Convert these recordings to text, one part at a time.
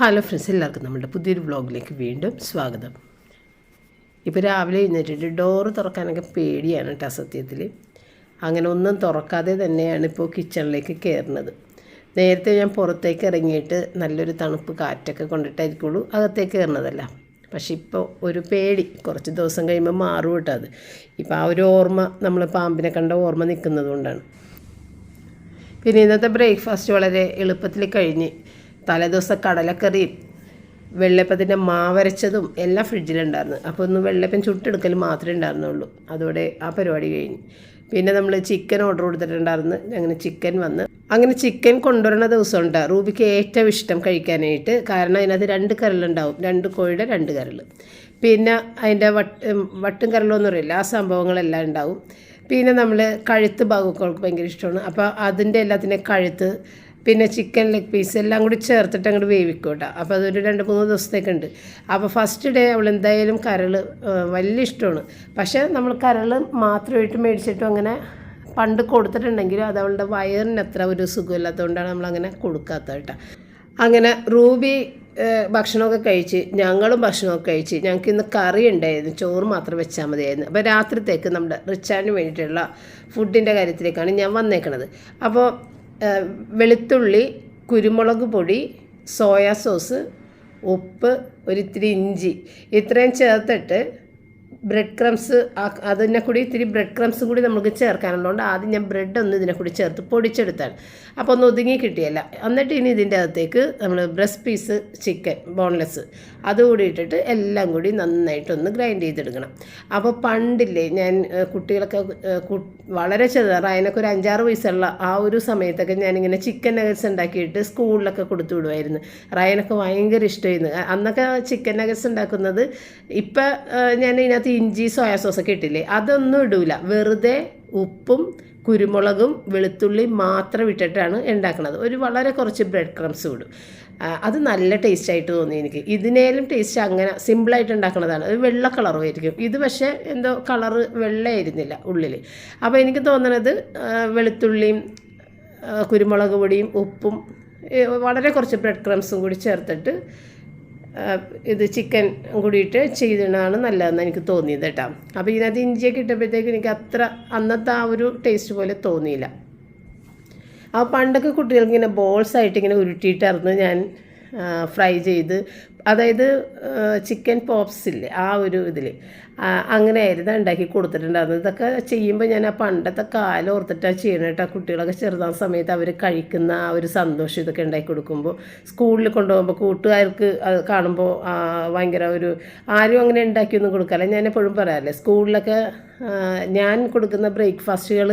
Hello friends എല്ലാവർക്കും നമ്മുടെ പുതിയൊരു വ്ളോഗിലേക്ക് വീണ്ടും സ്വാഗതം. ഇപ്പോൾ രാവിലെ എഴുന്നേറ്റിട്ട് ഡോറ് തുറക്കാനൊക്കെ പേടിയാണ് കേട്ടോ സത്യത്തിൽ അങ്ങനെ ഒന്നും തുറക്കാതെ തന്നെയാണ് ഇപ്പോൾ കിച്ചണിലേക്ക് കയറുന്നത് നേരത്തെ ഞാൻ പുറത്തേക്ക് ഇറങ്ങിയിട്ട് നല്ലൊരു തണുപ്പ് കാറ്റൊക്കെ കൊണ്ടിട്ടായിരിക്കുള്ളൂ അകത്തേക്ക് കയറുന്നതല്ല പക്ഷെ ഇപ്പോൾ ഒരു പേടി കുറച്ച് ദിവസം കഴിയുമ്പോൾ മാറും കേട്ടോ അത്. ഇപ്പോൾ ആ ഒരു ഓർമ്മ നമ്മൾ പാമ്പിനെ കണ്ട ഓർമ്മ നിൽക്കുന്നത് കൊണ്ടാണ്. പിന്നെ ഇന്നത്തെ ബ്രേക്ക്ഫാസ്റ്റ് വളരെ എളുപ്പത്തിൽ കഴിഞ്ഞ് തലേദിവസം കടലക്കറിയും വെള്ളപ്പത്തിന്റെ മാവരച്ചതും എല്ലാം ഫ്രിഡ്ജിലുണ്ടായിരുന്നു. അപ്പോൾ ഒന്ന് വെള്ളപ്പൻ ചുട്ടെടുക്കൽ മാത്രമേ ഉണ്ടായിരുന്നുള്ളൂ. അതോടെ ആ പരിപാടി കഴിഞ്ഞ്. പിന്നെ നമ്മൾ ചിക്കൻ ഓർഡർ കൊടുത്തിട്ടുണ്ടായിരുന്നു. അങ്ങനെ ചിക്കൻ വന്ന്. അങ്ങനെ ചിക്കൻ കൊണ്ടുവരുന്ന ദിവസം റൂബിക്ക് ഏറ്റവും ഇഷ്ടം കഴിക്കാനായിട്ട്. കാരണം അതിനകത്ത് രണ്ട് കരലുണ്ടാവും രണ്ട് കോഴിയുടെ രണ്ട് കരൽ പിന്നെ അതിന്റെ വട്ട് വട്ടും കരലൊന്നും അറിയില്ല. ആ സംഭവങ്ങളെല്ലാം ഉണ്ടാവും. പിന്നെ നമ്മൾ കഴുത്ത് ഭാഗമൊക്കെ ഭയങ്കര ഇഷ്ടമാണ്. അപ്പോൾ അതിന്റെ എല്ലാത്തിന്റെ കഴുത്ത് പിന്നെ ചിക്കൻ ലെഗ് പീസ് എല്ലാം കൂടി ചേർത്തിട്ട് അങ്ങോട്ട് വേവിക്കും കേട്ടോ അപ്പോൾ അതൊരു രണ്ട് മൂന്ന് ദിവസത്തേക്കുണ്ട്. അപ്പോൾ ഫസ്റ്റ് ഡേ അവൾ എന്തായാലും കരൾ വലിയ ഇഷ്ടമാണ് പക്ഷേ നമ്മൾ കരൾ മാത്രമായിട്ട് മേടിച്ചിട്ടും അങ്ങനെ പണ്ട് കൊടുത്തിട്ടുണ്ടെങ്കിലും അത് അവളുടെ വയറിന് അത്ര ഒരു സുഖമില്ലാത്തതുകൊണ്ടാണ് നമ്മളങ്ങനെ കൊടുക്കാത്തത് കേട്ടോ അങ്ങനെ റൂബി ഭക്ഷണമൊക്കെ കഴിച്ച് ഞങ്ങളും ഭക്ഷണമൊക്കെ കഴിച്ച് ഞങ്ങൾക്ക് ഇന്ന് കറി ഉണ്ടായിരുന്നു. ചോറ് മാത്രം വെച്ചാൽ മതിയായിരുന്നു. അപ്പോൾ രാത്രിത്തേക്ക് നമ്മുടെ റിച്ചാന് വേണ്ടിയിട്ടുള്ള ഫുഡിന്റെ കാര്യത്തിലേക്കാണ് ഞാൻ വന്നേക്കണത്. അപ്പോൾ വെളുത്തുള്ളി കുരുമുളക് പൊടി സോയാ സോസ് ഉപ്പ് ഒരിത്തിരി ഇഞ്ചി. ഇത്രയും ചേർത്തിട്ട് ബ്രെഡ് ക്രംസ് അതിനെ കൂടി ഇത്തിരി ബ്രെഡ് ക്രംസും കൂടി നമുക്ക് ചേർക്കാനുള്ളതുകൊണ്ട് ആദ്യം ഞാൻ ബ്രെഡ് ഒന്ന് ഇതിനെ കൂടി ചേർത്ത് പൊടിച്ചെടുത്താണ്. അപ്പോൾ ഒന്ന് ഒതുങ്ങി കിട്ടിയല്ല. എന്നിട്ട് ഇനി ഇതിന്റെ അകത്തേക്ക് നമ്മൾ ബ്രസ്റ്റ് പീസ് ചിക്കൻ ബോൺലെസ് അതുകൂടി ഇട്ടിട്ട് എല്ലാം കൂടി നന്നായിട്ടൊന്ന് ഗ്രൈൻഡ് ചെയ്തെടുക്കണം. അപ്പോൾ പണ്ടില്ലേ ഞാൻ കുട്ടികളൊക്കെ വളരെ ചെറുതാണ്. അതിനൊക്കെ ഒരു അഞ്ചാറ് വയസ്സുള്ള ആ ഒരു സമയത്തൊക്കെ ഞാനിങ്ങനെ ചിക്കൻ നഗറ്റ്സ് ഉണ്ടാക്കിയിട്ട് സ്കൂളിലൊക്കെ കൊടുത്തു വിടുമായിരുന്നു റയനൊക്കെ ഭയങ്കര ഇഷ്ടമായിരുന്നു. അന്നൊക്കെ ചിക്കൻ നഗറ്റ്സ് ഉണ്ടാക്കുന്നത് ഇപ്പം ഞാൻ ഇതിനകത്ത് ഇഞ്ചി സോയാ സോസൊക്കെ ഇട്ടില്ലേ? അതൊന്നും ഇടില്ല വെറുതെ ഉപ്പും കുരുമുളകും വെളുത്തുള്ളി മാത്രം ഇട്ടിട്ടാണ് ഉണ്ടാക്കുന്നത് ഒരു വളരെ കുറച്ച് ബ്രെഡ് ക്രംസ് ഇടും. അത് നല്ല ടേസ്റ്റ് ആയിട്ട് തോന്നി എനിക്ക്. ഇതിനേലും ടേസ്റ്റ് അങ്ങനെ സിമ്പിളായിട്ട് ഉണ്ടാക്കുന്നതാണ് അത് വെള്ള കളറുമായിരിക്കും ഇത് പക്ഷേ എന്തോ കളറ് വെള്ളയായിരുന്നില്ല ഉള്ളിൽ അപ്പോൾ എനിക്ക് തോന്നണത് ആ, വെളുത്തുള്ളിയും കുരുമുളക് പൊടിയും ഉപ്പും വളരെ കുറച്ച് ബ്രെഡ് ക്രംസും കൂടി ചേർത്തിട്ട് ഇത് ചിക്കൻ കൂടിയിട്ട് ചെയ്തിടുന്നതാണ് നല്ലതെന്ന് എനിക്ക് തോന്നിയത് കേട്ടോ. അപ്പോൾ ഇതിനകത്ത് ഇഞ്ചിയൊക്കെ ഇട്ടപ്പോഴത്തേക്ക് എനിക്ക് അത്ര അന്നത്തെ ആ ഒരു ടേസ്റ്റ് പോലെ തോന്നിയില്ല. അപ്പോൾ പണ്ടൊക്കെ കുട്ടികൾക്ക് ഇങ്ങനെ ബോൾസ് ആയിട്ട് ഇങ്ങനെ ഉരുട്ടിയിട്ടായിരുന്നു ഞാൻ ഫ്രൈ ചെയ്ത് അതായത് ചിക്കൻ പോപ്സ് ഇല്ലേ ആ ഒരു ഇതിൽ അങ്ങനെയായിരുന്നു ഉണ്ടാക്കി കൊടുത്തിട്ടുണ്ടായിരുന്നത്. ഇതൊക്കെ ചെയ്യുമ്പോൾ ഞാൻ ആ പണ്ടത്തെ കാലം ഓർത്തിട്ടാണ് ചെയ്യണം കേട്ടോ കുട്ടികളൊക്കെ ചെറുതാ സമയത്ത് അവർ കഴിക്കുന്ന ആ ഒരു സന്തോഷം ഇതൊക്കെ ഉണ്ടാക്കി കൊടുക്കുമ്പോൾ സ്കൂളിൽ കൊണ്ടുപോകുമ്പോൾ കൂട്ടുകാർക്ക് അത് കാണുമ്പോൾ ഭയങ്കര ഒരു ആരും അങ്ങനെ ഉണ്ടാക്കിയൊന്നും കൊടുക്കാറില്ല. ഞാൻ എപ്പോഴും പറയാറില്ലേ സ്കൂളിലൊക്കെ ഞാൻ കൊടുക്കുന്ന ബ്രേക്ക്ഫാസ്റ്റുകൾ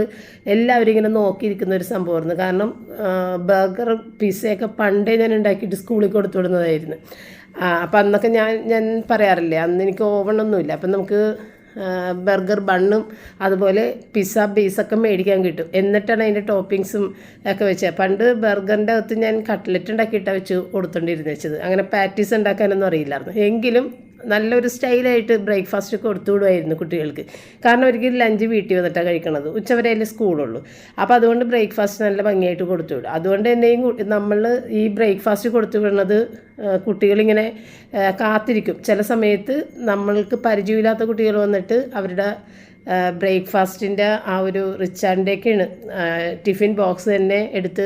എല്ലാവരും ഇങ്ങനെ നോക്കിയിരിക്കുന്ന ഒരു സംഭവമായിരുന്നു. കാരണം ബർഗർ പിസയൊക്കെ പണ്ടേ ഞാൻ ഉണ്ടാക്കിയിട്ട് സ്കൂളിൽ കൊടുത്തു വിടുന്നതായിരുന്നു. അപ്പം അന്നൊക്കെ ഞാൻ ഞാൻ പറയാറില്ലേ അന്ന് എനിക്ക് ഓവണൊന്നുമില്ല അപ്പം നമുക്ക് ബർഗർ ബണ്ണും അതുപോലെ പിസ്സ ബേസൊക്കെ മേടിക്കാൻ കിട്ടും. എന്നിട്ടാണ് അതിന്റെ ടോപ്പിങ്സും ഒക്കെ വെച്ചത് പണ്ട് ബർഗറിന്റെ അകത്ത് ഞാൻ കട്ട്ലറ്റ് ഉണ്ടാക്കിയിട്ടാണ് വെച്ച് കൊടുത്തോണ്ടിരുന്ന് വെച്ചത്. അങ്ങനെ പാറ്റീസ് ഉണ്ടാക്കാനൊന്നും അറിയില്ലായിരുന്നു. എങ്കിലും നല്ലൊരു സ്റ്റൈലായിട്ട് ബ്രേക്ക്ഫാസ്റ്റ് കൊടുത്തു വിടുമായിരുന്നു കുട്ടികൾക്ക്. കാരണം അവർക്ക് ലഞ്ച് വീട്ടിൽ വന്നിട്ടാണ് കഴിക്കണത്. ഉച്ചവരെ അതിൽ സ്കൂളുള്ളൂ. അപ്പോൾ അതുകൊണ്ട് ബ്രേക്ക്ഫാസ്റ്റ് നല്ല ഭംഗിയായിട്ട് കൊടുത്തു വിടും. അതുകൊണ്ട് തന്നെയും നമ്മൾ ഈ ബ്രേക്ക്ഫാസ്റ്റ് കൊടുത്തു വിടുന്നത് ആ, കുട്ടികളിങ്ങനെ കാത്തിരിക്കും. ചില സമയത്ത് നമ്മൾക്ക് പരിചയമില്ലാത്ത കുട്ടികൾ വന്നിട്ട് അവരുടെ ബ്രേക്ക്ഫാസ്റ്റിന്റെ ആ ഒരു റിച്ചാൻഡേക്കാണ്. ടിഫിൻ ബോക്സ് തന്നെ എടുത്ത്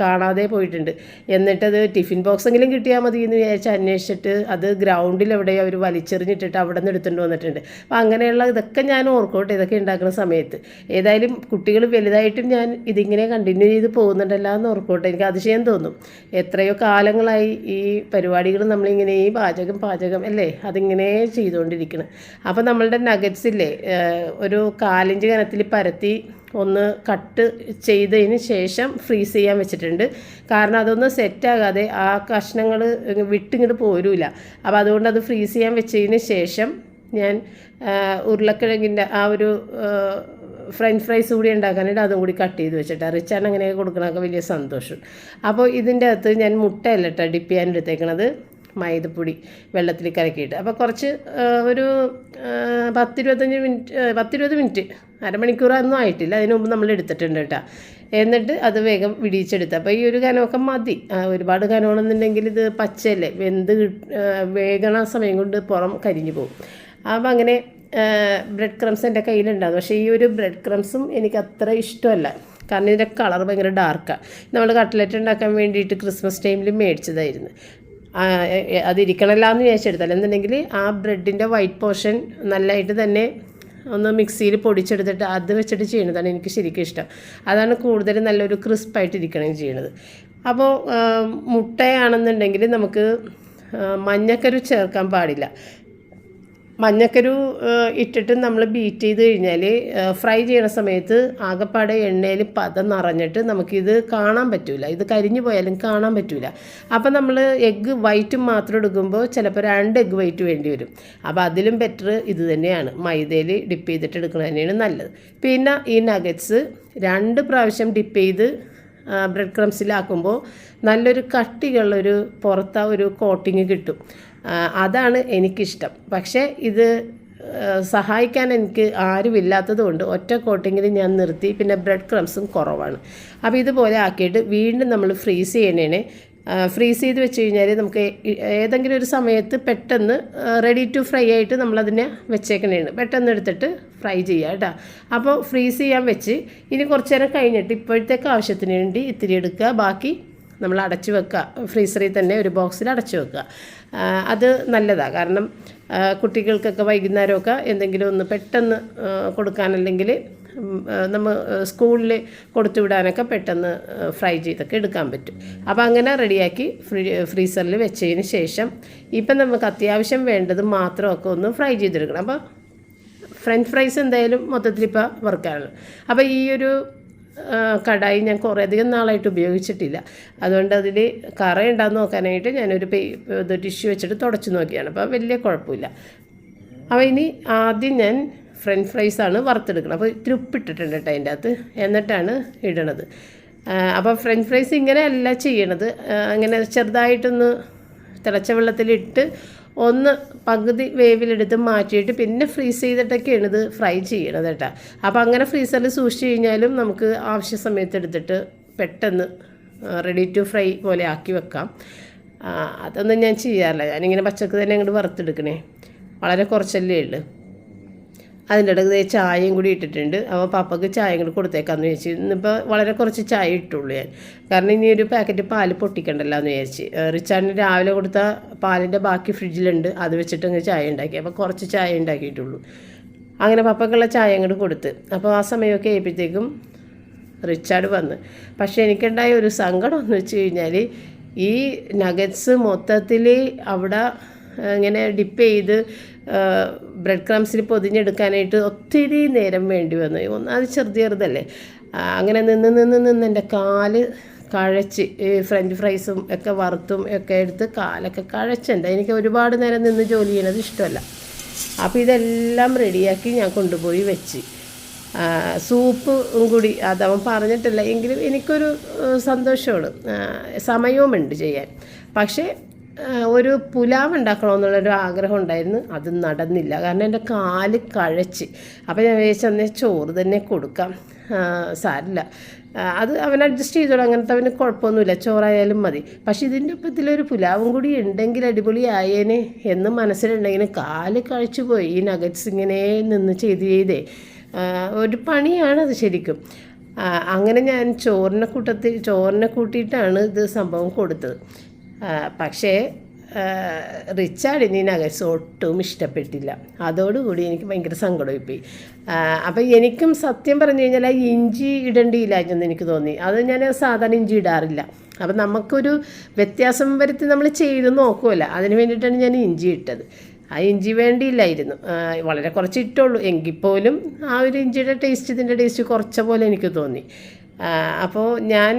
കാണാതെ പോയിട്ടുണ്ട്. എന്നിട്ടത് ടിഫിൻ ബോക്സ് എങ്കിലും കിട്ടിയാൽ മതി എന്ന് വിചാരിച്ച് അന്വേഷിച്ചിട്ട് അത് ഗ്രൗണ്ടിൽ എവിടെയോ അവർ വലിച്ചെറിഞ്ഞിട്ടിട്ട് അവിടെ നിന്ന് എടുത്തുകൊണ്ട് വന്നിട്ടുണ്ട്. അപ്പോൾ അങ്ങനെയുള്ള ഇതൊക്കെ ഞാൻ ഓർക്കോട്ടെ ഇതൊക്കെ ഉണ്ടാക്കുന്ന സമയത്ത്. ഏതായാലും കുട്ടികൾ വലുതായിട്ടും ഞാൻ ഇതിങ്ങനെ കണ്ടിന്യൂ ചെയ്ത് പോകുന്നുണ്ടല്ലോ എന്ന് ഓർക്കോട്ടെ. എനിക്ക് അതിശയം തോന്നും. എത്രയോ കാലങ്ങളായി ഈ പരിപാടികൾ നമ്മളിങ്ങനെ ഈ പാചകം പാചകം അല്ലേ? അതിങ്ങനെ ചെയ്തുകൊണ്ടിരിക്കണം. അപ്പോൾ നമ്മളുടെ നഗറ്റ്സ് ഇല്ലേ? ഒരു കാലിഞ്ച് കനത്തിൽ പരത്തി ഒന്ന് കട്ട് ചെയ്തതിന് ശേഷം ഫ്രീസ് ചെയ്യാൻ വെച്ചിട്ടുണ്ട്. കാരണം അതൊന്ന് സെറ്റാകാതെ ആ കഷ്ണങ്ങൾ വിട്ടിങ്ങോട്ട് പോരൂല. അപ്പോൾ അതുകൊണ്ട് അത് ഫ്രീസ് ചെയ്യാൻ വെച്ചതിന് ശേഷം ഞാൻ ഉരുളക്കിഴങ്ങിന്റെ ആ ഒരു ഫ്രഞ്ച് ഫ്രൈസ് കൂടി ഉണ്ടാക്കാനായിട്ട് അതും കൂടി കട്ട് ചെയ്ത് വെച്ചിട്ട്. റിച്ചാണ് അങ്ങനെയൊക്കെ കൊടുക്കണമൊക്കെ വലിയ സന്തോഷം. അപ്പോൾ ഇതിന്റെ അകത്ത് ഞാൻ മുട്ടയല്ല കേട്ടോ ഡിപ്പ് ചെയ്യാൻ എടുത്തേക്കണത്. മൈദപ്പൊടി വെള്ളത്തിൽ കലക്കിയിട്ട്. അപ്പോൾ കുറച്ച് ഒരു പത്തിരുപത്തഞ്ച് മിനിറ്റ് പത്തിരുപത് മിനിറ്റ് അരമണിക്കൂറൊന്നും ആയിട്ടില്ല. അതിന് മുമ്പ് നമ്മൾ എടുത്തിട്ടുണ്ട് കേട്ടോ. എന്നിട്ട് അത് വേഗം വിടിയിച്ചെടുത്ത്. അപ്പോൾ ഈ ഒരു കനമൊക്കെ മതി. ഒരുപാട് കനമാണെന്നുണ്ടെങ്കിൽ ഇത് പച്ചയല്ലേ? വെന്ത് വേഗണ സമയം കൊണ്ട് പുറം കരിഞ്ഞു പോകും. അപ്പോൾ അങ്ങനെ ബ്രെഡ് ക്രംസ് എന്റെ കയ്യിലുണ്ടാകും പക്ഷേ ഈ ഒരു ബ്രെഡ് ക്രംസും എനിക്ക് അത്ര ഇഷ്ടമല്ല. കാരണം ഇതിന്റെ കളർ ഭയങ്കര ഡാർക്കാണ് നമ്മൾ കട്ട്ലറ്റ് ഉണ്ടാക്കാൻ വേണ്ടിയിട്ട് ക്രിസ്മസ് ടൈമിൽ മേടിച്ചതായിരുന്നു. അതിരിക്കണമല്ലോ എന്ന് വിചാരിച്ചെടുത്തല്ല എന്നുണ്ടെങ്കിൽ ആ ബ്രെഡിന്റെ വൈറ്റ് പോർഷൻ നല്ലതായിട്ട് തന്നെ ഒന്ന് മിക്സിയിൽ പൊടിച്ചെടുത്തിട്ട് അത് വെച്ചിട്ട് ചെയ്യുന്നതാണ് എനിക്ക് ശരിക്കും ഇഷ്ടം. അതാണ് കൂടുതൽ നല്ലൊരു ക്രിസ്പായിട്ടിരിക്കണം ചെയ്യണത്. അപ്പോൾ മുട്ടയാണെന്നുണ്ടെങ്കിൽ നമുക്ക് മഞ്ഞക്കരു ചേർക്കാൻ പാടില്ല. മഞ്ഞക്കരു ഇട്ടിട്ട് നമ്മൾ ബീറ്റ് ചെയ്ത് കഴിഞ്ഞാൽ ഫ്രൈ ചെയ്യണ സമയത്ത് ആകപ്പാടെ എണ്ണയിൽ പതം നിറഞ്ഞിട്ട് നമുക്കിത് കാണാൻ പറ്റില്ല ഇത് കരിഞ്ഞു പോയാലും കാണാൻ പറ്റില്ല അപ്പോൾ നമ്മൾ എഗ്ഗ് വൈറ്റും മാത്രം എടുക്കുമ്പോൾ ചിലപ്പോൾ രണ്ട് എഗ്ഗ് വൈറ്റ് വേണ്ടി വരും. അപ്പോൾ അതിലും ബെറ്റർ ഇത് തന്നെയാണ്. മൈദയിൽ ഡിപ്പ് ചെയ്തിട്ട് എടുക്കുന്നത് തന്നെയാണ് നല്ലത്. പിന്നെ ഈ നഗറ്റ്സ് രണ്ട് പ്രാവശ്യം ഡിപ്പ് ചെയ്ത് ബ്രെഡ് ക്രംസിലാക്കുമ്പോൾ നല്ലൊരു കട്ടിയുള്ളൊരു പുറത്ത ഒരു കോട്ടിങ് കിട്ടും. അതാണ് എനിക്കിഷ്ടം. പക്ഷേ ഇത് സഹായിക്കാൻ എനിക്ക് ആരുമില്ലാത്തത് കൊണ്ട് ഒറ്റ കോട്ടിങ്ങിൽ ഞാൻ നിർത്തി. പിന്നെ ബ്രെഡ് ക്രംസും കുറവാണ്. അപ്പോൾ ഇതുപോലെ ആക്കിയിട്ട് വീണ്ടും നമ്മൾ ഫ്രീസ് ചെയ്യണേനെ ഫ്രീസ് ചെയ്ത് വെച്ച് കഴിഞ്ഞാൽ നമുക്ക് ഏതെങ്കിലും ഒരു സമയത്ത് പെട്ടെന്ന് റെഡി ടു ഫ്രൈ ആയിട്ട് നമ്മളതിനെ വെച്ചേക്കണേണ്. പെട്ടെന്ന് എടുത്തിട്ട് ഫ്രൈ ചെയ്യുക കേട്ടോ. അപ്പോൾ ഫ്രീസ് ചെയ്യാൻ വെച്ച് ഇനി കുറച്ച് നേരം കഴിഞ്ഞിട്ട് ഇപ്പോഴത്തേക്ക് ആവശ്യത്തിന് വേണ്ടി ഇത്തിരി എടുക്കുക. ബാക്കി നമ്മൾ അടച്ചു വെക്കുക. ഫ്രീസറിൽ തന്നെ ഒരു ബോക്സിൽ അടച്ചു വെക്കുക. അത് നല്ലതാണ് കാരണം കുട്ടികൾക്കൊക്കെ വൈകുന്നേരമൊക്കെ എന്തെങ്കിലും ഒന്ന് പെട്ടെന്ന് കൊടുക്കാൻ കൊടുക്കാനല്ലെങ്കിൽ നമ്മൾ സ്കൂളിൽ കൊടുത്തു വിടാനൊക്കെ പെട്ടെന്ന് ഫ്രൈ ചെയ്തൊക്കെ എടുക്കാൻ പറ്റും. അപ്പോൾ അങ്ങനെ റെഡിയാക്കി ഫ്രീ ഫ്രീസറിൽ വെച്ചതിന് ശേഷം ഇപ്പം നമുക്ക് അത്യാവശ്യം വേണ്ടത് മാത്രമൊക്കെ ഒന്ന് ഫ്രൈ ചെയ്തെടുക്കണം. അപ്പോൾ ഫ്രഞ്ച് ഫ്രൈസ് എന്തായാലും മൊത്തത്തിൽ ഇപ്പോൾ വർക്കാണ് അപ്പോൾ ഈ ഒരു കടായി ഞാൻ കുറേ അധികം നാളായിട്ട് ഉപയോഗിച്ചിട്ടില്ല. അതുകൊണ്ട് അതിൽ കറ ഉണ്ടാകുന്ന നോക്കാനായിട്ട് ഞാനൊരു പേ ടിഷ്യൂ വെച്ചിട്ട് തുടച്ച് നോക്കിയാണ്. അപ്പോൾ വലിയ കുഴപ്പമില്ല. അപ്പോൾ ഇനി ആദ്യം ഞാൻ ഫ്രഞ്ച് ഫ്രൈസാണ് വറുത്തെടുക്കണം അപ്പോൾ ഇത്തിരി ഉപ്പിട്ടിട്ടുണ്ട് കേട്ടോ അതിന്റെ അകത്ത് എന്നിട്ടാണ് ഇടണത്. അപ്പോൾ ഫ്രഞ്ച് ഫ്രൈസ് ഇങ്ങനെയല്ല ചെയ്യണത്. അങ്ങനെ ചെറുതായിട്ടൊന്ന് തിളച്ച വെള്ളത്തിലിട്ട് ഒന്ന് പകുതി വേവിലെടുത്ത് മാറ്റിയിട്ട് പിന്നെ ഫ്രീസ് ചെയ്തിട്ടൊക്കെയാണ് ഇത് ഫ്രൈ ചെയ്യണത് കേട്ടോ അപ്പോൾ അങ്ങനെ ഫ്രീസറിൽ സൂക്ഷിച്ച് കഴിഞ്ഞാലും നമുക്ക് ആവശ്യ സമയത്ത് എടുത്തിട്ട് പെട്ടെന്ന് റെഡി ടു ഫ്രൈ പോലെ ആക്കി വെക്കാം. അതൊന്നും ഞാൻ ചെയ്യാറില്ല. ഞാനിങ്ങനെ പച്ചക്ക് തന്നെ അങ്ങോട്ട് വറുത്തെടുക്കണേ. വളരെ കുറച്ചല്ലേ ഉള്ളൂ. അതിന്റെ ഇടയ്ക്ക് ചായയും കൂടി ഇട്ടിട്ടുണ്ട്. അപ്പോൾ പപ്പക്ക് ചായയും കൂടി കൊടുത്തേക്കാന്ന് വിചാരിച്ചു ഇന്നിപ്പോൾ വളരെ കുറച്ച് ചായ ഇട്ടുള്ളൂ ഞാൻ. കാരണം ഇനി ഒരു പാക്കറ്റ് പാൽ പൊട്ടിക്കണ്ടല്ലോ എന്ന് വിചാരിച്ച് റിച്ചാർഡിന് രാവിലെ കൊടുത്ത പാലിന്റെ ബാക്കി ഫ്രിഡ്ജിലുണ്ട്. അത് വെച്ചിട്ട് അങ്ങ് ചായ ഉണ്ടാക്കി. അപ്പോൾ കുറച്ച് ചായ ഉണ്ടാക്കിയിട്ടുള്ളൂ. അങ്ങനെ പപ്പക്കുള്ള ചായ അങ്ങോട്ട് കൊടുത്ത്. അപ്പോൾ ആ സമയമൊക്കെ ആയപ്പോഴത്തേക്കും റിച്ചാർഡ് വന്ന്. പക്ഷേ എനിക്കുണ്ടായ ഒരു സങ്കടം എന്ന് വെച്ച് കഴിഞ്ഞാൽ ഈ നഗറ്റ്സ് മൊത്തത്തിൽ അവിടെ ഇങ്ങനെ ഡിപ്പ് ചെയ്ത് ബ്രെഡ് ക്രംസിൽ പൊതിഞ്ഞെടുക്കാനായിട്ട് ഒത്തിരി നേരം വേണ്ടി വന്നു. ഒന്നാമത് ചെറു ചെറുതല്ലേ. അങ്ങനെ നിന്ന് നിന്ന് നിന്ന് എന്റെ കാൽ കഴച്ച് ഫ്രഞ്ച് ഫ്രൈസും ഒക്കെ വറുത്തും ഒക്കെ എടുത്ത് കാലൊക്കെ കഴച്ചുണ്ട് എനിക്ക് ഒരുപാട് നേരം നിന്ന് ജോലി ചെയ്യണത് ഇഷ്ടമല്ല. അപ്പോൾ ഇതെല്ലാം റെഡിയാക്കി ഞാൻ കൊണ്ടുപോയി വെച്ച്. സൂപ്പ് കൂടി അതവൻ പറഞ്ഞിട്ടില്ല. എങ്കിലും എനിക്കൊരു സന്തോഷമാണ്. സമയവുമുണ്ട് ചെയ്യാൻ. പക്ഷേ ഒരു പുലാവ് ഉണ്ടാക്കണമെന്നുള്ളൊരു ആഗ്രഹം ഉണ്ടായിരുന്നു അത് നടന്നില്ല. കാരണം എന്റെ കാൽ കഴച്ച്. അപ്പോൾ ഞാൻ വിചാരിച്ചു അന്നേ ചോറ് തന്നെ കൊടുക്കാം. സാരില്ല. അത് അവൻ അഡ്ജസ്റ്റ് ചെയ്തോളൂ. അങ്ങനത്തെ അവന് കുഴപ്പമൊന്നുമില്ല. ചോറായാലും മതി. പക്ഷെ ഇതിന്റെ ഒപ്പം ഇതിലൊരു പുലാവും കൂടി ഉണ്ടെങ്കിൽ അടിപൊളിയായേനെ എന്ന് മനസ്സിലുണ്ടെങ്കിൽ കാൽ കഴിച്ചു പോയി. ഈ നഗറ്റ്സ് ഇങ്ങനെ നിന്ന് ചെയ്ത് ചെയ്തേ. ഒരു ഒരു പണിയാണത് ശരിക്കും. അങ്ങനെ ഞാൻ ചോറിനെ കൂട്ടത്തിൽ ചോറിനെ കൂട്ടിയിട്ടാണ് ഇത് സംഭവം കൊടുത്തത്. പക്ഷേ റിച്ചാർഡ് ഈ നഗറ്റ്സ് ഒട്ടും ഇഷ്ടപ്പെട്ടില്ല. അതോടുകൂടി എനിക്ക് ഭയങ്കര സങ്കടമായി പോയി അപ്പം എനിക്കും സത്യം പറഞ്ഞു കഴിഞ്ഞാൽ ഇഞ്ചി ഇടേണ്ടിയില്ലായിരുന്നു എനിക്ക് തോന്നി. അത് ഞാൻ സാധാരണ ഇഞ്ചി ഇടാറില്ല. അപ്പം നമുക്കൊരു വ്യത്യാസം വരുത്തി നമ്മൾ ചെയ്ത് നോക്കുമല്ലോ അതിന് വേണ്ടിയിട്ടാണ് ഞാൻ ഇഞ്ചി ഇട്ടത്. ആ ഇഞ്ചി വേണ്ടിയില്ലായിരുന്നു. വളരെ കുറച്ച് ഇട്ടുള്ളൂ എങ്കിൽ പോലും ആ ഒരു ഇഞ്ചിയുടെ ടേസ്റ്റ് ഇതിന്റെ ടേസ്റ്റ് കുറച്ച പോലെ എനിക്ക് തോന്നി. അപ്പോൾ ഞാൻ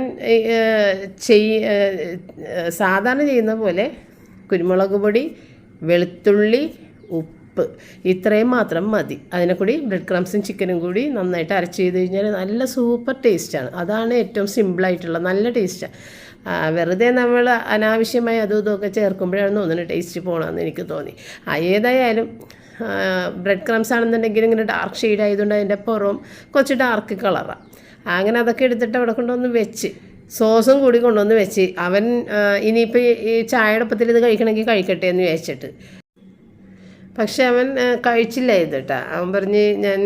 ചെയ് സാധാരണ ചെയ്യുന്ന പോലെ കുരുമുളക് പൊടി വെളുത്തുള്ളി ഉപ്പ് ഇത്രയും മാത്രം മതി. അതിനെ കൂടി ബ്രെഡ് ക്രംസും ചിക്കനും കൂടി നന്നായിട്ട് അരച്ച് ചെയ്ത് കഴിഞ്ഞാൽ നല്ല സൂപ്പർ ടേസ്റ്റാണ് അതാണ് ഏറ്റവും സിമ്പിളായിട്ടുള്ള നല്ല ടേസ്റ്റാണ് വെറുതെ നമ്മൾ അനാവശ്യമായി അതും ഇതുമൊക്കെ ചേർക്കുമ്പോഴാണ് തോന്നുന്നത് ടേസ്റ്റ് പോകണമെന്ന് എനിക്ക് തോന്നി. ഏതായാലും ബ്രെഡ് ക്രംസ് ആണെന്നുണ്ടെങ്കിൽ ഇങ്ങനെ ഡാർക്ക് ഷെയ്ഡ് ആയതുകൊണ്ട് അതിന്റെ പുറം കുറച്ച് ഡാർക്ക് കളറാണ് അങ്ങനെ അതൊക്കെ എടുത്തിട്ട് അവിടെ കൊണ്ടുവന്ന് വെച്ച് സോസും കൂടി കൊണ്ടുവന്ന് വെച്ച് അവൻ ഇനിയിപ്പോൾ ഈ ചായയുടെ ഒപ്പത്തിൽ ഇത് കഴിക്കണമെങ്കിൽ കഴിക്കട്ടെ എന്ന് വിചാരിച്ചിട്ട്. പക്ഷെ അവൻ കഴിച്ചില്ല ഇത് അവൻ പറഞ്ഞ് ഞാൻ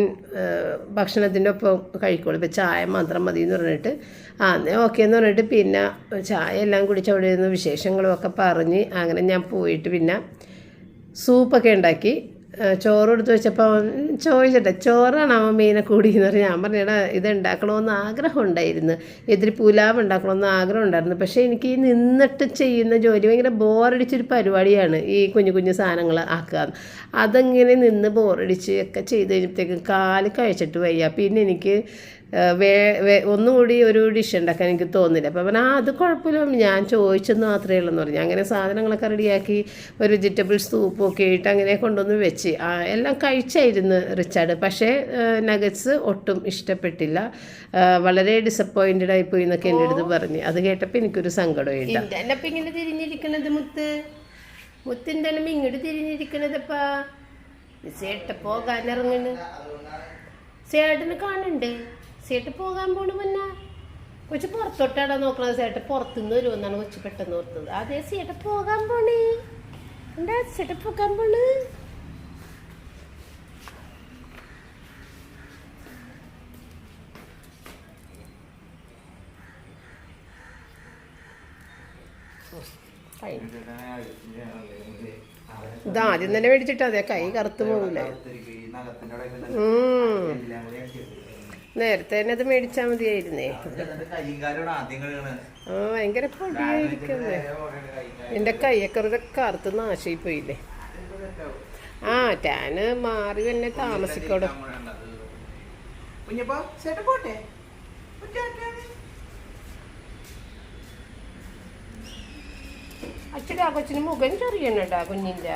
ഭക്ഷണത്തിന്റെ ഒപ്പം കഴിക്കുള്ളൂ. ഇപ്പം ചായ മാത്രം മതി എന്ന് പറഞ്ഞിട്ട് ആ ഓക്കെ എന്ന് പറഞ്ഞിട്ട് പിന്നെ ചായ എല്ലാം കുടിച്ച് അവിടെ ഇരുന്ന് വിശേഷങ്ങളും ഒക്കെ പറഞ്ഞ് അങ്ങനെ ഞാൻ പോയിട്ട് പിന്നെ സൂപ്പൊക്കെ ഉണ്ടാക്കി. ചോറ് കൊടുത്ത് വെച്ചപ്പോൾ അവൻ ചോദിച്ചട്ടെ ചോറാണ് അവൻ മീനെ കൂടി എന്ന് പറഞ്ഞ്. ഞാൻ പറഞ്ഞടാ ഇത് ഉണ്ടാക്കണമെന്ന് ആഗ്രഹം ഉണ്ടായിരുന്നു ഇതിൽ പുലാവ് ഉണ്ടാക്കണമെന്ന് ആഗ്രഹം ഉണ്ടായിരുന്നു പക്ഷേ എനിക്ക് ഈ നിന്നിട്ട് ചെയ്യുന്ന ജോലി ഭയങ്കര ബോറടിച്ചൊരു പരിപാടിയാണ് ഈ കുഞ്ഞു കുഞ്ഞു സാധനങ്ങൾ ആക്കുക അതങ്ങനെ നിന്ന് ബോറടിച്ച് ഒക്കെ ചെയ്ത് കഴിഞ്ഞപ്പോഴത്തേക്കും കാൽ കഴിച്ചിട്ട് വയ്യ. പിന്നെ എനിക്ക് വേ വേ ഒന്നുകൂടി ഒരു ഡിഷ് ഉണ്ടാക്കാൻ എനിക്ക് തോന്നില്ല. അപ്പോൾ അവൻ ആ അത് കുഴപ്പമില്ല ഞാൻ ചോദിച്ചെന്ന് മാത്രമേ ഉള്ളൂ എന്ന് പറഞ്ഞു അങ്ങനെ സാധനങ്ങളൊക്കെ റെഡിയാക്കി ഒരു വെജിറ്റബിൾ സൂപ്പൊക്കെ ആയിട്ട് അങ്ങനെ കൊണ്ടുവന്ന് വെച്ച്. ആ, എല്ലാം കഴിച്ചായിരുന്നു റിച്ചാർഡ്. പക്ഷേ നഗറ്റ്സ് ഒട്ടും ഇഷ്ടപ്പെട്ടില്ല. വളരെ ഡിസപ്പോയിന്റഡ് ആയിപ്പോയി എന്നൊക്കെ എന്റെ അടുത്ത് പറഞ്ഞു. അത് കേട്ടപ്പോൾ എനിക്കൊരു ഇപ്പൊ ഇങ്ങനെ തിരിഞ്ഞിരിക്കണത് മുത്ത്? മുത്തിന്റെ ഇങ്ങോട്ട് തിരിഞ്ഞിരിക്കണതപ്പാ സേട്ട പോകാൻ ചേട്ടന് കാണണ്ടേ? സേട്ട് പോകാൻ പോണു പിന്നെ കൊച്ചു പുറത്തോട്ടാടാ നോക്കണത്. സേട്ട പുറത്തുനിന്ന് വരുമെന്നാണ് കൊച്ചു പെട്ടെന്ന് ഓർത്തത്. അതെ സേട്ട് പോകാൻ പോണേ. എന്താ സേട്ട പോകാൻ പോണ്? ഇതാദ്യം ആദ്യം തന്നെ മേടിച്ചിട്ട് അതെ കൈ കറുത്ത് പോകില്ല നേരത്തെ തന്നെ അത് മേടിച്ചാ മതിയായിരുന്നേ. ആ ഭയങ്കര പൊടിയായിരിക്കുന്നേ. എന്റെ കൈയൊക്കെ ഒരു കറുത്ത് നാശമായി പോയില്ലേ ആ ടാന് മാറി തന്നെ താമസിക്കോടും. അച്ഛന്റെ ആ കൊച്ചിന് മുഖം ചെറിയണട്ടാ കുഞ്ഞിന്റെ?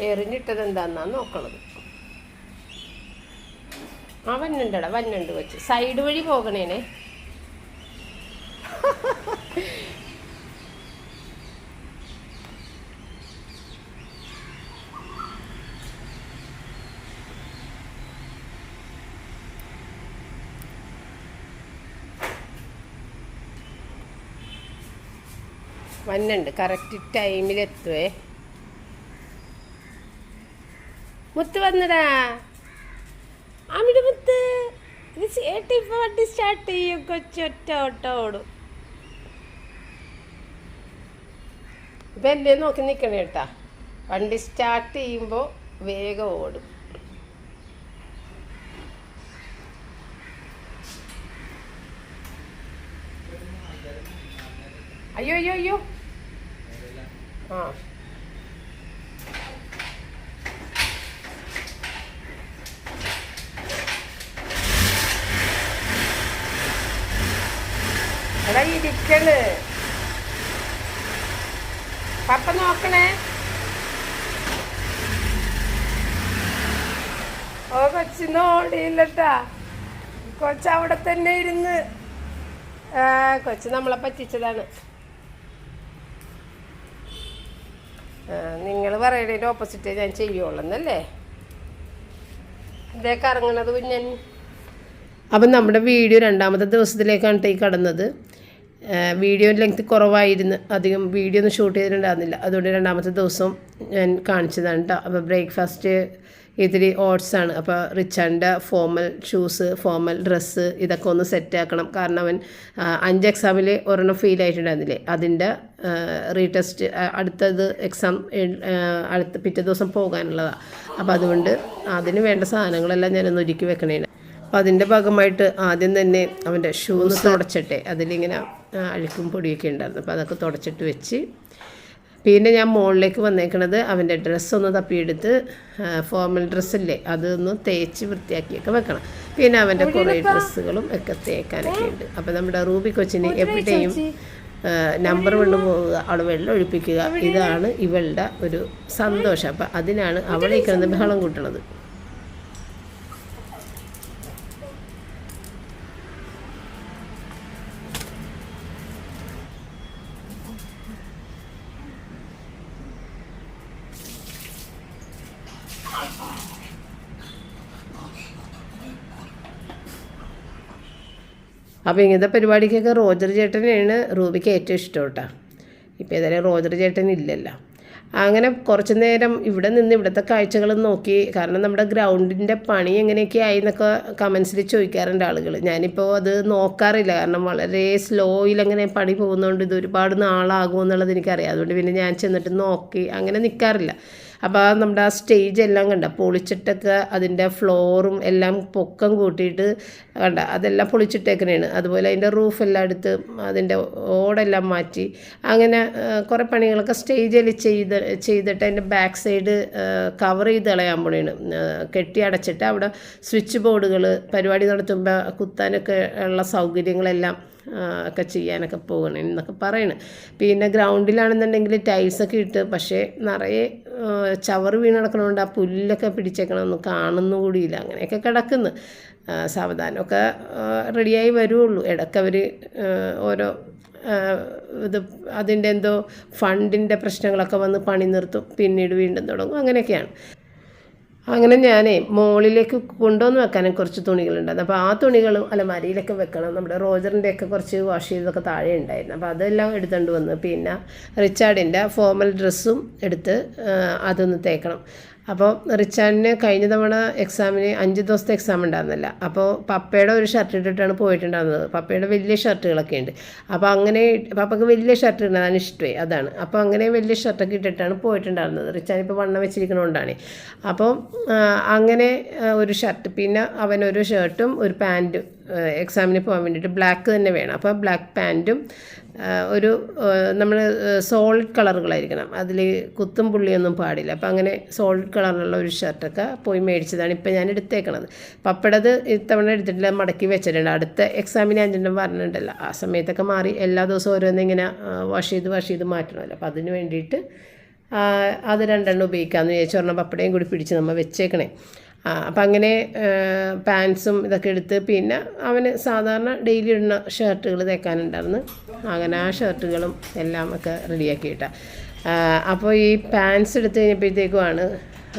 എറിഞ്ഞിട്ടത് എന്താന്നാ നോക്കണത്. ആ വന്നുണ്ടടാ വന്നുണ്ട് വെച്ച് സൈഡ് വഴി പോകണേനെ. വന്നുണ്ട്. കറക്റ്റ് ടൈമിൽ മുത്ത് വന്നടാ അവിടെ മുത്ത് ഇത് ചേട്ടി ഇപ്പൊ വണ്ടി സ്റ്റാർട്ട് ചെയ്യും കൊച്ചൊറ്റ ഓട്ടം ഓടും. ഇപ്പൊ നോക്കി നിൽക്കണേ കേട്ടാ. വണ്ടി സ്റ്റാർട്ട് ചെയ്യുമ്പോൾ വേഗം ഓടും. അയ്യോ അയ്യോ അയ്യോ. ആ. എടാ ഇരിക്കണ് പപ്പ നോക്കണേ. ഓ കൊച്ചിന്ന് ഓടിയില്ലട്ടാ അവിടെ തന്നെ ഇരുന്ന്. ആ കൊച്ച് നമ്മളെ പറ്റിച്ചതാണ്. നിങ്ങൾ പറയുന്നതിന്റെ ഓപ്പോസിറ്റ് ഞാൻ ചെയ്യുള്ളന്നല്ലേ? ഇതേ കറങ്ങണത് കുഞ്ഞൻ. അപ്പം നമ്മുടെ വീഡിയോ രണ്ടാമത്തെ ദിവസത്തിലേക്കാണ് ഈ കടന്നത്. വീഡിയോ ലെങ്ത് കുറവായിരുന്നു. അധികം വീഡിയോ ഒന്നും ഷൂട്ട് ചെയ്തിട്ടുണ്ടായിരുന്നില്ല. അതുകൊണ്ട് രണ്ടാമത്തെ ദിവസം ഞാൻ കാണിച്ചതാണ് കേട്ടോ അപ്പോൾ ബ്രേക്ക്ഫാസ്റ്റ് ഇതിൽ ഓട്സ് ആണ്. അപ്പോൾ റിച്ചാന്റെ ഫോമൽ ഷൂസ് ഫോമൽ ഡ്രസ്സ് ഇതൊക്കെ ഒന്ന് സെറ്റ് ആക്കണം. കാരണം അവൻ അഞ്ച് എക്സാമിൽ ഒരെണ്ണം ഫെയിൽ ആയിട്ടുണ്ടായിരുന്നില്ലേ? അതിന്റെ റീടെസ്റ്റ് അടുത്തത് എക്സാം അടുത്ത പിറ്റേ ദിവസം പോകാനുള്ളതാണ് അപ്പോൾ അതുകൊണ്ട് അതിന് വേണ്ട സാധനങ്ങളെല്ലാം ഞാനൊന്ന് ഒരുക്കി വെക്കണേന്. അപ്പോൾ അതിന്റെ ഭാഗമായിട്ട് ആദ്യം തന്നെ അവന്റെ ഷൂസ് തുടച്ചട്ടെ. അതിലിങ്ങനെ അഴുക്കും പൊടിയൊക്കെ ഉണ്ടായിരുന്നു. അപ്പോൾ അതൊക്കെ തുടച്ചിട്ട് വെച്ച് പിന്നെ ഞാൻ മുകളിലേക്ക് വന്നേക്കണത് അവന്റെ ഡ്രസ്സൊന്ന് തപ്പിയെടുത്ത് ഫോർമൽ ഡ്രസ്സല്ലേ അതൊന്ന് തേച്ച് വൃത്തിയാക്കിയൊക്കെ വെക്കണം. പിന്നെ അവന്റെ കുറേ ഡ്രസ്സുകളും ഒക്കെ തേക്കാനൊക്കെ ഉണ്ട്. അപ്പോൾ നമ്മുടെ റൂബി കൊച്ചിന് എവിടെയും നമ്പർ കൊണ്ട് പോവുക അവൾ വെള്ളം ഒഴിപ്പിക്കുക ഇതാണ് ഇവളുടെ ഒരു സന്തോഷം. അപ്പം അതിനാണ് അവളെ കിടന്ന് ബഹളം കൂട്ടണത്. അപ്പോൾ ഇങ്ങനത്തെ പരിപാടിക്കൊക്കെ റോജർ ചേട്ടനെയാണ് റൂബിക്ക് ഏറ്റവും ഇഷ്ടം കേട്ടോ. ഇപ്പോൾ ഏതായാലും റോജർ ചേട്ടൻ ഇല്ലല്ലോ. അങ്ങനെ കുറച്ച് നേരം ഇവിടെ നിന്ന് ഇവിടുത്തെ കാഴ്ചകൾ നോക്കി. കാരണം നമ്മുടെ ഗ്രൗണ്ടിന്റെ പണി എങ്ങനെയൊക്കെ ആയി എന്നൊക്കെ കമൻസിൽ ചോദിക്കാറുണ്ട് ആളുകൾ ഞാനിപ്പോൾ അത് നോക്കാറില്ല. കാരണം വളരെ സ്ലോയിൽ അങ്ങനെ പണി പോകുന്നതുകൊണ്ട് ഇത് ഒരുപാട് നാളാകും എന്നുള്ളത് എനിക്കറിയാം. അതുകൊണ്ട് പിന്നെ ഞാൻ ചെന്നിട്ട് നോക്കി അങ്ങനെ നിൽക്കാറില്ല അപ്പോൾ നമ്മുടെ ആ സ്റ്റേജ് എല്ലാം കണ്ട? പൊളിച്ചിട്ടൊക്കെ അതിന്റെ ഫ്ലോറും എല്ലാം പൊക്കം കൂട്ടിയിട്ട് കണ്ട? അതെല്ലാം പൊളിച്ചിട്ടേക്കണേണ്. അതുപോലെ അതിന്റെ റൂഫെല്ലാം എടുത്ത് അതിന്റെ ഓടെല്ലാം മാറ്റി അങ്ങനെ കുറേ പണികളൊക്കെ സ്റ്റേജിൽ ചെയ്ത് ചെയ്തിട്ട് അതിന്റെ ബാക്ക് സൈഡ് കവർ ചെയ്ത് കളയാൻ പോണേണ്. കെട്ടി അടച്ചിട്ട് അവിടെ സ്വിച്ച് ബോർഡുകൾ പരിപാടി നടത്തുമ്പോൾ കുത്താനൊക്കെ ഉള്ള സൗകര്യങ്ങളെല്ലാം ഒക്കെ ചെയ്യാനൊക്കെ പോകണം എന്നൊക്കെ പറയണം. പിന്നെ ഗ്രൗണ്ടിലാണെന്നുണ്ടെങ്കിൽ ടൈൽസൊക്കെ ഇട്ട് പക്ഷേ നിറയെ ചവറ് വീണ് കിടക്കണോണ്ട് ആ പുല്ലൊക്കെ പിടിച്ചേക്കണമെന്ന് കാണുന്നുകൂടിയില്ല അങ്ങനെയൊക്കെ കിടക്കുന്നു. സാവധാനമൊക്കെ റെഡിയായി വരുള്ളൂ ഇടയ്ക്കവർ ഓരോ ഇത് അതിന്റെ എന്തോ ഫണ്ടിന്റെ പ്രശ്നങ്ങളൊക്കെ വന്ന് പണി നിർത്തും. പിന്നീട് വീണ്ടും തുടങ്ങും. അങ്ങനെയൊക്കെയാണ്. അങ്ങനെ ഞാനേ മോളിലേക്ക് കൊണ്ടുവന്ന് വെക്കാനും കുറച്ച് തുണികളുണ്ടായിരുന്നു അപ്പോൾ ആ തുണികളും അലമാരിയിലൊക്കെ വെക്കണം. നമ്മുടെ റോജറിന്റെയൊക്കെ കുറച്ച് വാഷ് ചെയ്തതൊക്കെ താഴെ ഉണ്ടായിരുന്നു. അപ്പോൾ അതെല്ലാം എടുത്തുകൊണ്ട് വന്ന് പിന്നെ റിച്ചാർഡിന്റെ ഫോർമൽ ഡ്രസ്സും എടുത്ത് അതൊന്ന് തേക്കണം. അപ്പോൾ റിച്ചാണിന് കഴിഞ്ഞ തവണ എക്സാമിന് അഞ്ച് ദിവസത്തെ എക്സാം ഉണ്ടായിരുന്നില്ല. അപ്പോൾ പപ്പയുടെ ഒരു ഷർട്ട് ഇട്ടിട്ടാണ് പോയിട്ടുണ്ടായിരുന്നത്. പപ്പയുടെ വലിയ ഷർട്ടുകളൊക്കെ ഉണ്ട്. അപ്പോൾ അങ്ങനെ പപ്പക്ക് വലിയ ഷർട്ട് ഇടുന്നതാണ് ഇഷ്ടമേ അതാണ്. അപ്പോൾ അങ്ങനെ വലിയ ഷർട്ടൊക്കെ ഇട്ടിട്ടാണ് പോയിട്ടുണ്ടായിരുന്നത്. റിച്ചാൻ ഇപ്പോൾ വണ്ണം വെച്ചിരിക്കണോണ്ടാണ്. അപ്പോൾ അങ്ങനെ ഒരു ഷർട്ട് പിന്നെ അവനൊരു ഷർട്ടും ഒരു പാന്റും എക്സാമിന് പോകാൻ വേണ്ടിയിട്ട് ബ്ലാക്ക് തന്നെ വേണം. അപ്പോൾ ബ്ലാക്ക് പാന്റും ഒരു നമ്മൾ സോളിഡ് കളറുകളായിരിക്കണം അതിൽ കുത്തും പുള്ളിയൊന്നും പാടില്ല. അപ്പോൾ അങ്ങനെ സോളിഡ് കളറുള്ള ഒരു ഷർട്ടൊക്കെ പോയി മേടിച്ചതാണ് ഇപ്പോൾ ഞാൻ എടുത്തേക്കണത്. പപ്പടത് ഇത്തവണ എടുത്തിട്ടില്ല മടക്കി വെച്ചിട്ടുണ്ട്. അടുത്ത എക്സാമിന് അഞ്ചെണ്ണം പറഞ്ഞിട്ടുണ്ടല്ലോ ആ സമയത്തൊക്കെ മാറി എല്ലാ ദിവസവും ഓരോന്നിങ്ങനെ വാഷ് ചെയ്ത് വാഷ് ചെയ്ത് മാറ്റണമല്ലോ. അപ്പോൾ അതിന് വേണ്ടിയിട്ട് അത് രണ്ടെണ്ണം ഉപയോഗിക്കാമെന്ന് വിചാരിച്ചു പറഞ്ഞാൽ പപ്പടയും കൂടി പിടിച്ച് നമ്മൾ വെച്ചേക്കണേ. അപ്പം അങ്ങനെ പാൻസും ഇതൊക്കെ എടുത്ത് പിന്നെ അവന് സാധാരണ ഡെയിലി ഇടുന്ന ഷർട്ടുകൾ തേക്കാനുണ്ടായിരുന്നു. അങ്ങനെ ആ ഷർട്ടുകളും എല്ലാം ഒക്കെ റെഡിയാക്കി അപ്പോൾ ഈ പാൻസ് എടുത്ത് കഴിഞ്ഞപ്പോഴത്തേക്കുമാണ്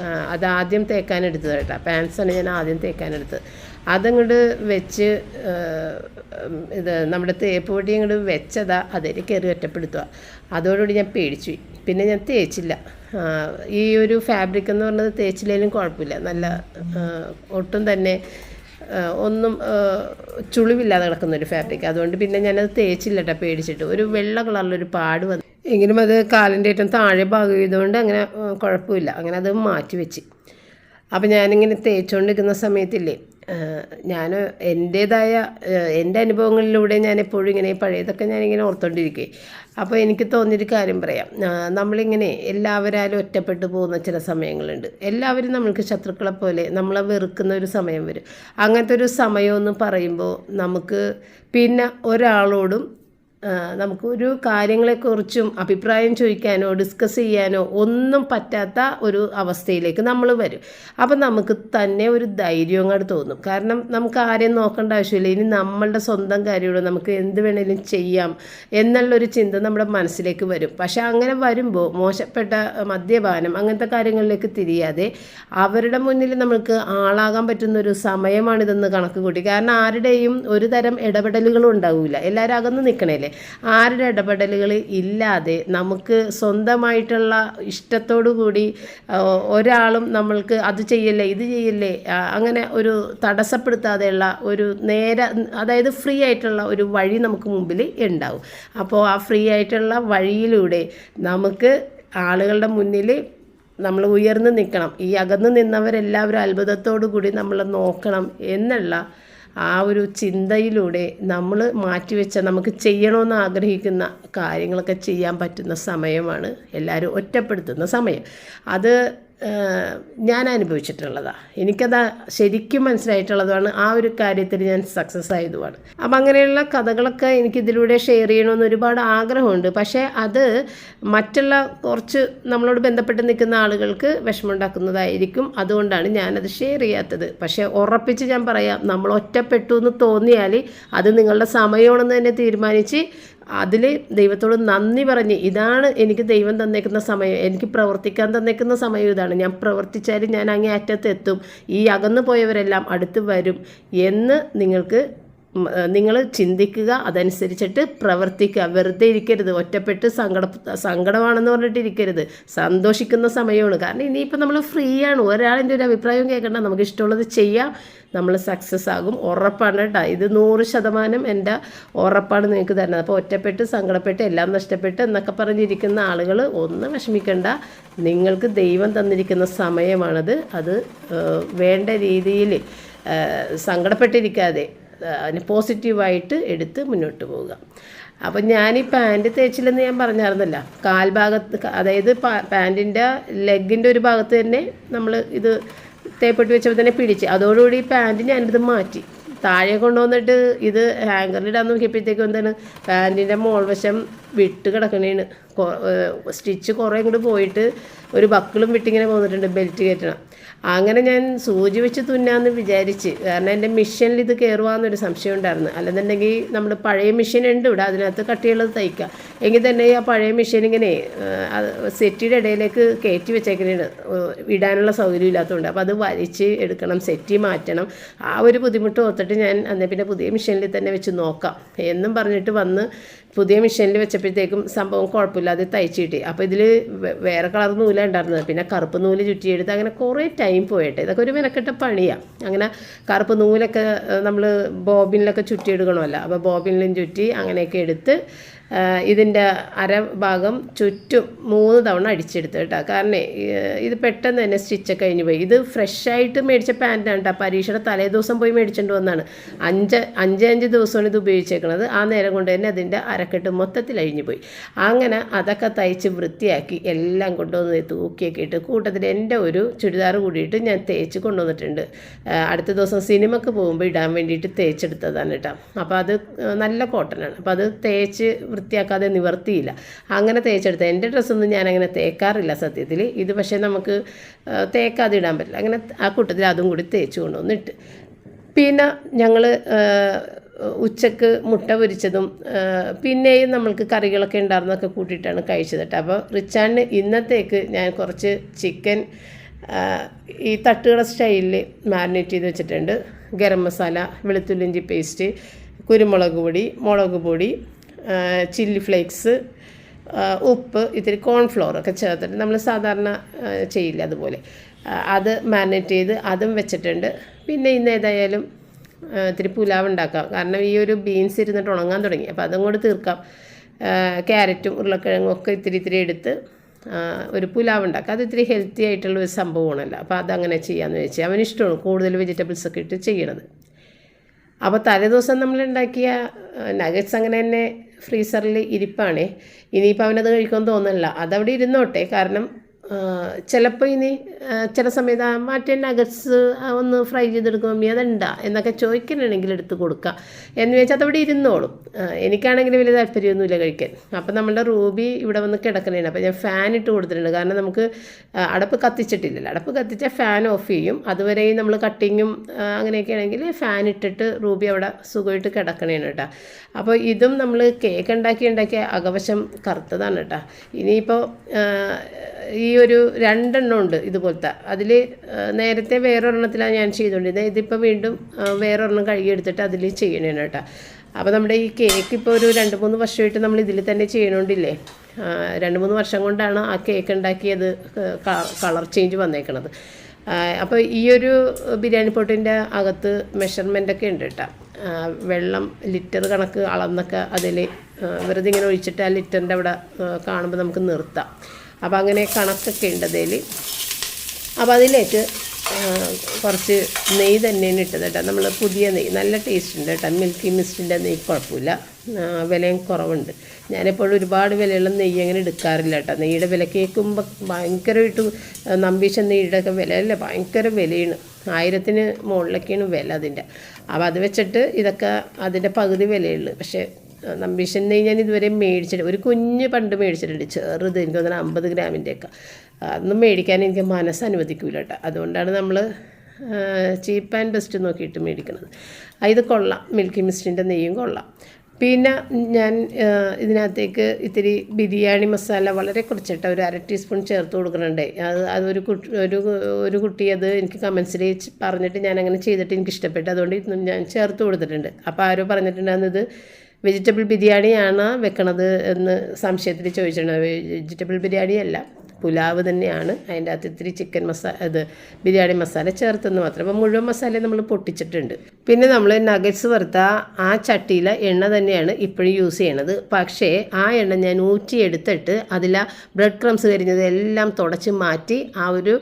ആ, അത് ആദ്യം തേക്കാൻ എടുത്തത് കേട്ടോ. പാൻസാണ് ഞാൻ ആദ്യം തേക്കാൻ എടുത്തത് അതങ്ങോട്ട് വെച്ച് ഇത് നമ്മുടെ തേപ്പ് പൊടി അങ്ങോട്ട് വെച്ചതാ അതിൽ കയറി ഒറ്റപ്പെടുത്തുക. അതോടുകൂടി ഞാൻ പേടിച്ചു പിന്നെ ഞാൻ തേച്ചില്ല. ഈ ഒരു ഫാബ്രിക് എന്ന് പറഞ്ഞത് തേച്ചില്ലെങ്കിലും കുഴപ്പമില്ല. നല്ല ഒട്ടും തന്നെ ഒന്നും ചുളിവില്ലാതെ കിടക്കുന്ന ഒരു ഫാബ്രിക് അതുകൊണ്ട് പിന്നെ ഞാനത് തേച്ചില്ല കേട്ടോ പേടിച്ചിട്ട്. ഒരു വെള്ള കളറിലൊരു പാട് വന്നു. എങ്കിലും അത് കാലിന്റെ ഏറ്റവും താഴെ ഭാഗം ചെയ്തുകൊണ്ട് അങ്ങനെ കുഴപ്പമില്ല. അങ്ങനെ അത് മാറ്റി വെച്ച്. അപ്പം ഞാനിങ്ങനെ തേച്ചുകൊണ്ടിരിക്കുന്ന സമയത്തില്ലേ ഞാൻ എന്റേതായ എന്റെ അനുഭവങ്ങളിലൂടെ ഞാൻ എപ്പോഴും ഇങ്ങനെ പഴയതൊക്കെ ഞാനിങ്ങനെ ഓർത്തുകൊണ്ടിരിക്കുക അപ്പോൾ എനിക്ക് തോന്നിയൊരു കാര്യം പറയാം. നമ്മളിങ്ങനെ എല്ലാവരാലും ഒറ്റപ്പെട്ടു പോകുന്ന ചില സമയങ്ങളുണ്ട്. എല്ലാവരും നമ്മൾക്ക് ശത്രുക്കളെ പോലെ നമ്മളെ വെറുക്കുന്ന ഒരു സമയം വരും. അങ്ങനത്തെ ഒരു സമയമെന്ന് പറയുമ്പോൾ നമുക്ക് പിന്നെ ഒരാളോടും നമുക്ക് ഒരു കാര്യങ്ങളെക്കുറിച്ചും അഭിപ്രായം ചോദിക്കാനോ ഡിസ്കസ് ചെയ്യാനോ ഒന്നും പറ്റാത്ത ഒരു അവസ്ഥയിലേക്ക് നമ്മൾ വരും. അപ്പം നമുക്ക് തന്നെ ഒരു ധൈര്യം അങ്ങോട്ട് തോന്നും. കാരണം നമുക്ക് ആരെയും നോക്കേണ്ട ആവശ്യമില്ല. ഇനി നമ്മളുടെ സ്വന്തം കാര്യമുള്ളൂ നമുക്ക് എന്ത് വേണേലും ചെയ്യാം എന്നുള്ളൊരു ചിന്ത നമ്മുടെ മനസ്സിലേക്ക് വരും. പക്ഷെ അങ്ങനെ വരുമ്പോൾ മോശപ്പെട്ട മദ്യപാനം അങ്ങനത്തെ കാര്യങ്ങളിലേക്ക് തിരിയാതെ അവരുടെ മുന്നിൽ നമുക്ക് ആളാകാൻ പറ്റുന്ന ഒരു സമയമാണിതെന്ന് കണക്ക് കൂട്ടി. കാരണം ആരുടെയും ഒരു തരം ഇടപെടലുകളും ഉണ്ടാവില്ല. എല്ലാവരും അകന്ന് നിൽക്കണേലേ ആരുടെ ഇടപെടലുകൾ ഇല്ലാതെ നമുക്ക് സ്വന്തമായിട്ടുള്ള ഇഷ്ടത്തോടു കൂടി ഒരാളും നമ്മൾക്ക് അത് ചെയ്യല്ലേ ഇത് ചെയ്യല്ലേ അങ്ങനെ ഒരു തടസ്സപ്പെടുത്താതെയുള്ള ഒരു നേര അതായത് ഫ്രീ ആയിട്ടുള്ള ഒരു വഴി നമുക്ക് മുമ്പിൽ ഉണ്ടാവും. അപ്പോൾ ആ ഫ്രീ ആയിട്ടുള്ള വഴിയിലൂടെ നമുക്ക് ആളുകളുടെ മുന്നിൽ നമ്മൾ ഉയർന്നു നിൽക്കണം. ഈ അകന്ന് നിന്നവരെല്ലാവരും അത്ഭുതത്തോടു കൂടി നമ്മൾ നോക്കണം എന്നുള്ള ആ ഒരു ചിന്തയിലൂടെ നമ്മൾ മാറ്റിവെച്ച നമുക്ക് ചെയ്യണമെന്ന് ആഗ്രഹിക്കുന്ന കാര്യങ്ങളൊക്കെ ചെയ്യാൻ പറ്റുന്ന സമയമാണ് എല്ലാവരും ഒറ്റപ്പെടുത്തുന്ന സമയം. അത് ഞാൻ അനുഭവിച്ചിട്ടുള്ളതാണ് എനിക്കത് ശരിക്കും മനസ്സിലായിട്ടുള്ളതാണ് ആ ഒരു കാര്യത്തിൽ ഞാൻ സക്സസ് ആയതുമാണ്. അപ്പം അങ്ങനെയുള്ള കഥകളൊക്കെ എനിക്കിതിലൂടെ ഷെയർ ചെയ്യണമെന്ന് ഒരുപാട് ആഗ്രഹമുണ്ട്. പക്ഷേ അത് മറ്റുള്ള കുറച്ച് നമ്മളോട് ബന്ധപ്പെട്ട് നിൽക്കുന്ന ആളുകൾക്ക് വിഷമമുണ്ടാക്കുന്നതായിരിക്കും. അതുകൊണ്ടാണ് ഞാനത് ഷെയർ ചെയ്യാത്തത്. പക്ഷേ ഉറപ്പിച്ച് ഞാൻ പറയാം നമ്മൾ ഒറ്റപ്പെട്ടു എന്ന് തോന്നിയാൽ അത് നിങ്ങളുടെ സമയമാണെന്ന് തന്നെ തീരുമാനിച്ച് അതിൽ ദൈവത്തോട് നന്ദി പറഞ്ഞ് ഇതാണ് എനിക്ക് ദൈവം തന്നേക്കുന്ന സമയം എനിക്ക് പ്രവർത്തിക്കാൻ തന്നേക്കുന്ന സമയം ഇതാണ്. ഞാൻ പ്രവർത്തിച്ചാലും ഞാൻ അങ്ങേ അറ്റത്ത് എത്തും ഈ അകന്നു പോയവരെല്ലാം അടുത്ത് വരും എന്ന് നിങ്ങൾക്ക് നിങ്ങൾ ചിന്തിക്കുക അതനുസരിച്ചിട്ട് പ്രവർത്തിക്കുക. വെറുതെ ഇരിക്കരുത്. ഒറ്റപ്പെട്ട് സങ്കട സങ്കടമാണെന്ന് പറഞ്ഞിട്ട് ഇരിക്കരുത്. സന്തോഷിക്കുന്ന സമയമാണ് കാരണം ഇനിയിപ്പോൾ നമ്മൾ ഫ്രീ ആണ്. ഒരാളിന്റെ ഒരു അഭിപ്രായം കേൾക്കണ്ട. നമുക്ക് ഇഷ്ടമുള്ളത് ചെയ്യാം. നമ്മൾ സക്സസ് ആകും. ഉറപ്പാണ് കേട്ടോ. ഇത് നൂറ് ശതമാനം എന്റെ ഉറപ്പാണ് നിങ്ങൾക്ക് തരുന്നത്. അപ്പോൾ ഒറ്റപ്പെട്ട് സങ്കടപ്പെട്ട് എല്ലാം നഷ്ടപ്പെട്ട് എന്നൊക്കെ പറഞ്ഞിരിക്കുന്ന ആളുകൾ ഒന്നും വിഷമിക്കണ്ട. നിങ്ങൾക്ക് ദൈവം തന്നിരിക്കുന്ന സമയമാണത്. അത് വേണ്ട രീതിയിൽ സങ്കടപ്പെട്ടിരിക്കാതെ അതിന് പോസിറ്റീവായിട്ട് എടുത്ത് മുന്നോട്ട് പോവുക. അപ്പം ഞാൻ ഈ പാന്റ് തേച്ചില്ലെന്ന് ഞാൻ പറഞ്ഞായിരുന്നല്ല. കാൽഭാഗത്ത് അതായത് പാന്റിന്റെ ലെഗിന്റെ ഒരു ഭാഗത്ത് തന്നെ നമ്മൾ ഇത് തേപ്പെട്ടി വെച്ചപ്പോൾ തന്നെ പിടിച്ച്. അതോടുകൂടി ഈ പാന്റ് ഞാനിത് മാറ്റി. താഴെ കൊണ്ടുവന്നിട്ട് ഇത് ഹാങ്കറിലിടാൻ നോക്കിയപ്പോഴത്തേക്കും എന്താണ് പാന്റിന്റെ മോൾ വശം വിട്ട് കിടക്കണേണ്. സ്റ്റിച്ച് കുറേ ഇങ്ങോട്ട് പോയിട്ട് ഒരു ബക്കിളും വിട്ടിങ്ങനെ പോന്നിട്ടുണ്ട് ബെൽറ്റ് കയറ്റണം. അങ്ങനെ ഞാൻ സൂചി വെച്ച് തുന്നാന്ന് വിചാരിച്ച് കാരണം എന്റെ മിഷനിൽ ഇത് കയറുവാന്നൊരു സംശയം ഉണ്ടായിരുന്നു. അല്ലെന്നുണ്ടെങ്കിൽ നമ്മൾ പഴയ മെഷീൻ ഉണ്ട് ഇവിടെ അതിനകത്ത് കട്ടിയുള്ളത് തയ്ക്കാം. എങ്കിൽ തന്നെ ആ പഴയ മെഷീൻ ഇങ്ങനെ സെറ്റിയുടെ ഇടയിലേക്ക് കയറ്റി വെച്ചേക്കണേണ്. ഇടാനുള്ള സൗകര്യം ഇല്ലാത്തതുകൊണ്ട്. അപ്പോൾ അത് വലിച്ച് എടുക്കണം സെറ്റി മാറ്റണം. ആ ഒരു ബുദ്ധിമുട്ട് ഓർത്തിട്ട് ഞാൻ അന്നേ പിന്നെ പുതിയ മെഷീനിൽ തന്നെ വെച്ച് നോക്കാം. എന്നും പറഞ്ഞിട്ട് വന്ന് പുതിയ മെഷീനിൽ വെച്ചപ്പോഴത്തേക്കും സംഭവം കുഴപ്പമില്ലാതെ തയ്ച്ച് അപ്പോൾ ഇതിൽ വേറെ കളർ നൂല ഉണ്ടായിരുന്നത്. പിന്നെ കറുപ്പ് നൂൽ ചുറ്റിയെടുത്ത് അങ്ങനെ കുറേ ടൈം പോയിട്ട്. ഇതൊക്കെ ഒരു മെനക്കെട്ട പണിയാണ് അങ്ങനെ കറുപ്പ് നൂലൊക്കെ നമ്മൾ ബോബിനിലൊക്കെ ചുറ്റിയെടുക്കണമല്ലോ. അപ്പോൾ ബോബിനിലും ചുറ്റി അങ്ങനെയൊക്കെ എടുത്ത് ഇതിന്റെ അരഭാഗം ചുറ്റും മൂന്ന് തവണ അടിച്ചെടുത്തു കേട്ടോ. കാരണം ഇത് പെട്ടെന്ന് തന്നെ സ്റ്റിച്ച് കഴിഞ്ഞ് പോയി. ഇത് ഫ്രഷായിട്ട് മേടിച്ച പാന്റാണ് കേട്ടോ. പരീക്ഷയുടെ തലേ ദിവസം പോയി മേടിച്ചുകൊണ്ട് വന്നതാണ് അഞ്ച് അഞ്ച് അഞ്ച് ദിവസമാണ് ഇത് ഉപയോഗിച്ചേക്കുന്നത് ആ നേരം കൊണ്ട് തന്നെ അതിന്റെ അരക്കെട്ട് മൊത്തത്തിൽ അഴിഞ്ഞു പോയി. അങ്ങനെ അതൊക്കെ തയ്ച്ച് വൃത്തിയാക്കി എല്ലാം കൊണ്ടുവന്ന് തൂക്കിയൊക്കെ ഇട്ട് കൂട്ടത്തിൽ എന്റെ ഒരു ചുരിദാർ കൂടിയിട്ട് ഞാൻ തേച്ച് കൊണ്ടുവന്നിട്ടുണ്ട്. അടുത്ത ദിവസം സിനിമക്ക് പോകുമ്പോൾ ഇടാൻ വേണ്ടിയിട്ട് തേച്ചെടുത്തതാണ് കേട്ടോ. അപ്പോൾ അത് നല്ല കോട്ടനാണ് അപ്പോൾ അത് തേച്ച് വൃത്തിയാക്കാതെ നിവർത്തിയില്ല. അങ്ങനെ തേച്ചെടുത്ത എന്റെ ഡ്രസ്സൊന്നും ഞാൻ അങ്ങനെ തേക്കാറില്ല സത്യത്തിൽ. ഇത് പക്ഷേ നമുക്ക് തേക്കാതെ ഇടാൻ പറ്റില്ല. അങ്ങനെ ആ കൂട്ടത്തിൽ അതും കൂടി തേച്ച് കൊണ്ടുവന്നിട്ട് പിന്നെ ഞങ്ങൾ ഉച്ചയ്ക്ക് മുട്ട പൊരിച്ചതും പിന്നെയും നമ്മൾക്ക് കറികളൊക്കെ ഉണ്ടായിരുന്നൊക്കെ കൂട്ടിയിട്ടാണ് കഴിച്ചത് കേട്ടോ. അപ്പോൾ റിച്ചാണിന് ഇന്നത്തേക്ക് ഞാൻ കുറച്ച് ചിക്കൻ ഈ തട്ടുകട സ്റ്റൈലിൽ മാരിനേറ്റ് ചെയ്ത് വെച്ചിട്ടുണ്ട്. ഗരം മസാല വെളുത്തുള്ളിഞ്ചി പേസ്റ്റ് കുരുമുളക് പൊടി മുളക് പൊടി ചില്ലി ഫ്ലേക്സ് ഉപ്പ് ഇത്തിരി കോൺഫ്ലോർ ഒക്കെ ചേർത്തിട്ട് നമ്മൾ സാധാരണ ചെയ്യില്ല അതുപോലെ. അത് മാരിനേറ്റ് ചെയ്ത് അതും വെച്ചിട്ടുണ്ട്. പിന്നെ ഇന്ന് ഏതായാലും ഇത്തിരി പുലാവ് ഉണ്ടാക്കാം. കാരണം ഈ ഒരു ബീൻസ് ഇരുന്നിട്ട് ഉണങ്ങാൻ തുടങ്ങി. അപ്പോൾ അതും കൂടി തീർക്കാം. ക്യാരറ്റും ഉരുളക്കിഴങ്ങും ഒക്കെ ഇത്തിരി ഇത്തിരി എടുത്ത് ഒരു പുലാവ് ഉണ്ടാക്കാം. അത് ഇത്തിരി ഹെൽത്തി ആയിട്ടുള്ള ഒരു സംഭവമാണല്ലോ. അപ്പോൾ അതങ്ങനെ ചെയ്യാമെന്ന് വെച്ചാൽ അവന് ഇഷ്ടമാണ് കൂടുതൽ വെജിറ്റബിൾസ് ഒക്കെ ഇട്ട് ചെയ്യണത്. അപ്പോൾ തലേദിവസം നമ്മൾ ഉണ്ടാക്കിയ നഗറ്റ്സ് അങ്ങനെ തന്നെ ഫ്രീസറിൽ ഇരിപ്പാണേ. ഇനിയിപ്പോൾ അവനത് കഴിക്കുമെന്ന് തോന്നുന്നില്ല അതവിടെ ഇരുന്നോട്ടെ. കാരണം ചിലപ്പോൾ ഇനി ചില സമയത്ത് മറ്റേ നഗറ്റ്സ് ഒന്ന് ഫ്രൈ ചെയ്തെടുക്കും മമ്മി അതെന്താ എന്നൊക്കെ ചോദിക്കണമെങ്കിൽ എടുത്ത് കൊടുക്കുക എന്ന് വെച്ചാൽ അതവിടെ ഇരുന്നോളും. എനിക്കാണെങ്കിൽ വലിയ താല്പര്യമൊന്നുമില്ല കഴിക്കാൻ. അപ്പം നമ്മളുടെ റൂബി ഇവിടെ വന്ന് കിടക്കണേണ് അപ്പോൾ ഞാൻ ഫാൻ ഇട്ട് കൊടുത്തിട്ടുണ്ട്. കാരണം നമുക്ക് അടപ്പ് കത്തിച്ചിട്ടില്ലല്ലോ. അടപ്പ് കത്തിച്ചാൽ ഫാൻ ഓഫ് ചെയ്യും. അതുവരെയും നമ്മൾ കട്ടിങ്ങും അങ്ങനെയൊക്കെ ആണെങ്കിൽ ഫാൻ ഇട്ടിട്ട് റൂബി അവിടെ സുഖമായിട്ട് കിടക്കണേണ് കേട്ടോ. അപ്പോൾ ഇതും നമ്മൾ കേക്ക് ഉണ്ടാക്കി ഉണ്ടാക്കിയ അകവശം കറുത്തതാണ് കേട്ടോ. ഇനിയിപ്പോൾ ഈ ഒരു രണ്ടെണ്ണം ഉണ്ട് ഇതുപോലത്തെ അതിൽ നേരത്തെ വേറൊരെണ്ണത്തിലാണ് ഞാൻ ചെയ്തുകൊണ്ടിരുന്നത് ഇതിപ്പോൾ വീണ്ടും വേറൊരെണ്ണം കഴുകിയെടുത്തിട്ട് അതിൽ ചെയ്യണേണ് കേട്ടോ. അപ്പോൾ നമ്മുടെ ഈ കേക്ക് ഇപ്പോൾ ഒരു രണ്ട് മൂന്ന് വർഷമായിട്ട് നമ്മൾ ഇതിൽ തന്നെ ചെയ്യണോണ്ടില്ലേ? രണ്ട് മൂന്ന് വർഷം കൊണ്ടാണ് ആ കേക്ക് ഉണ്ടാക്കിയത് കളർ ചേഞ്ച് വന്നേക്കണത്. അപ്പോൾ ഈ ഒരു ബിരിയാണി പൊട്ടിന്റെ അകത്ത് മെഷർമെന്റൊക്കെ ഉണ്ട് കേട്ടോ. വെള്ളം ലിറ്റർ കണക്ക് അളന്നൊക്കെ അതിൽ വെറുതെ ഇങ്ങനെ ഒഴിച്ചിട്ട് ആ ലിറ്ററിന്റെ അവിടെ കാണുമ്പോൾ നമുക്ക് നിർത്താം. അപ്പോൾ അങ്ങനെ കണക്കൊക്കെ ഉണ്ട് അതിൽ അപ്പോൾ അതിലേക്ക് കുറച്ച് നെയ്യ് തന്നെയാണ് ഇട്ടത് കേട്ടോ. നമ്മൾ പുതിയ നെയ്യ് നല്ല ടേസ്റ്റ് ഉണ്ട് കേട്ടോ. മിൽക്കി മിസ്റ്റിന്റെ നെയ്യ് കുഴപ്പമില്ല. വിലയും കുറവുണ്ട്. ഞാനെപ്പോഴും ഒരുപാട് വിലയുള്ള നെയ്യ് അങ്ങനെ എടുക്കാറില്ല കേട്ടോ. നെയ്യുടെ വില കേൾക്കുമ്പോൾ ഭയങ്കരമായിട്ട് നമ്പീശൻ നെയ്യുടെ ഒക്കെ വില അല്ലേ ഭയങ്കര വിലയാണ്. ആയിരത്തിന് മുകളിലൊക്കെയാണ് വില അതിന്റെ അപ്പോൾ അത് വെച്ചിട്ട് ഇതൊക്കെ അതിന്റെ പകുതി വിലയുള്ളൂ പക്ഷേ നമ്പീശൻ നെയ്യ് ഞാൻ ഇതുവരെ മേടിച്ചിട്ട് ഒരു കുഞ്ഞ് പണ്ട് മേടിച്ചിട്ടുണ്ട്. ചെറുത് എനിക്ക് തോന്നുന്നത് അമ്പത് ഗ്രാമിന്റെയൊക്കെ അതൊന്നും മേടിക്കാൻ എനിക്ക് മനസ്സ് അനുവദിക്കില്ല കേട്ടോ. അതുകൊണ്ടാണ് നമ്മൾ ചീപ്പ് ആൻഡ് ബെസ്റ്റ് നോക്കിയിട്ട് മേടിക്കുന്നത് ഇത് കൊള്ളാം. മിൽക്കി മിസ്റ്റിന്റെ നെയ്യും കൊള്ളാം. പിന്നെ ഞാൻ ഇതിനകത്തേക്ക് ഇത്തിരി ബിരിയാണി മസാല വളരെ കുറച്ചിട്ട് ഒരു അര ടീസ്പൂൺ ചേർത്ത് കൊടുക്കുന്നുണ്ട് അത് അതൊരു കുട്ടി ഒരു ഒരു കുട്ടി അത് എനിക്ക് കമൻസിൽ പറഞ്ഞിട്ട് ഞാൻ അങ്ങനെ ചെയ്തിട്ട് എനിക്ക് ഇഷ്ടപ്പെട്ടു. അതുകൊണ്ട് ഞാൻ ചേർത്ത് കൊടുത്തിട്ടുണ്ട്. അപ്പോൾ ആരോ പറഞ്ഞിട്ടുണ്ടായിരുന്നത് വെജിറ്റബിൾ ബിരിയാണിയാണ് വെക്കണത് എന്ന് സംശയത്തിൽ ചോദിച്ചിട്ടുണ്ട്. വെജിറ്റബിൾ ബിരിയാണി അല്ല പുലാവ് തന്നെയാണ്. അതിന്റെ അകത്ത് ഇത്തിരി ചിക്കൻ മസാല ഇത് ബിരിയാണി മസാല ചേർത്തെന്ന് മാത്രം. അപ്പോൾ മുഴുവൻ മസാല നമ്മൾ പൊട്ടിച്ചിട്ടുണ്ട്. പിന്നെ നമ്മൾ നഗറ്റ്സ് വറുത്ത ആ ചട്ടിയിലെ എണ്ണ തന്നെയാണ് ഇപ്പോഴും യൂസ് ചെയ്യണത്. പക്ഷേ ആ എണ്ണ ഞാൻ ഊറ്റി എടുത്തിട്ട് അതിൽ ബ്രെഡ് ക്രംസ് കരിഞ്ഞത് എല്ലാം തുടച്ച് മാറ്റി ആ ഒരു